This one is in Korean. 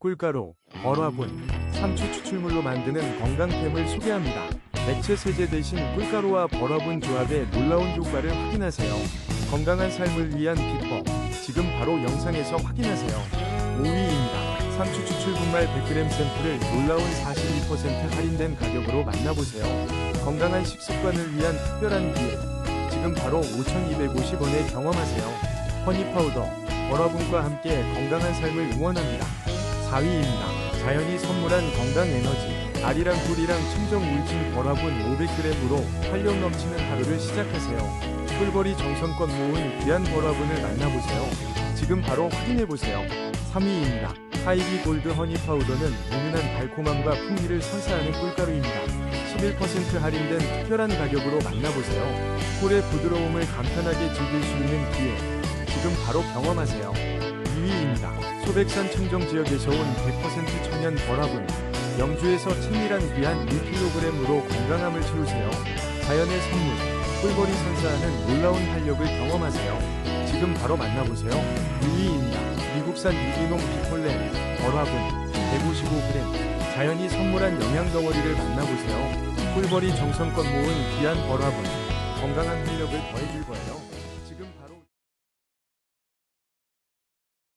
꿀가루, 버라분, 상추 추출물로 만드는 건강템을 소개합니다. 액체 세제 대신 꿀가루와 버라분 조합의 놀라운 효과를 확인하세요. 건강한 삶을 위한 비법, 지금 바로 영상에서 확인하세요. 5위입니다. 상추 추출 분말 100g 샘플을 놀라운 42% 할인된 가격으로 만나보세요. 건강한 식습관을 위한 특별한 기회, 지금 바로 5,250원에 경험하세요. 허니 파우더, 버라분과 함께 건강한 삶을 응원합니다. 4위입니다. 자연이 선물한 건강 에너지. 알이랑 꿀이랑 청정 물질 버라분 500g으로 활력 넘치는 하루를 시작하세요. 꿀벌이 정성껏 모은 귀한 버라분을 만나보세요. 지금 바로 확인해보세요. 3위입니다. 하이비 골드 허니 파우더는 은은한 달콤함과 풍미를 선사하는 꿀가루입니다. 11% 할인된 특별한 가격으로 만나보세요. 꿀의 부드러움을 간편하게 즐길 수 있는 기회. 지금 바로 경험하세요. 2위입니다. 소백산 청정 지역에서 온 100% 천연 버라분. 영주에서 친밀한 귀한 1kg으로 건강함을 채우세요. 자연의 선물, 꿀벌이 선사하는 놀라운 활력을 경험하세요. 지금 바로 만나보세요. 2위입니다. 미국산 유기농 비폴렌, 버라분, 155g. 자연이 선물한 영양 덩어리를 만나보세요. 꿀벌이 정성껏 모은 귀한 버라분. 건강한 활력을 더해줄 거예요.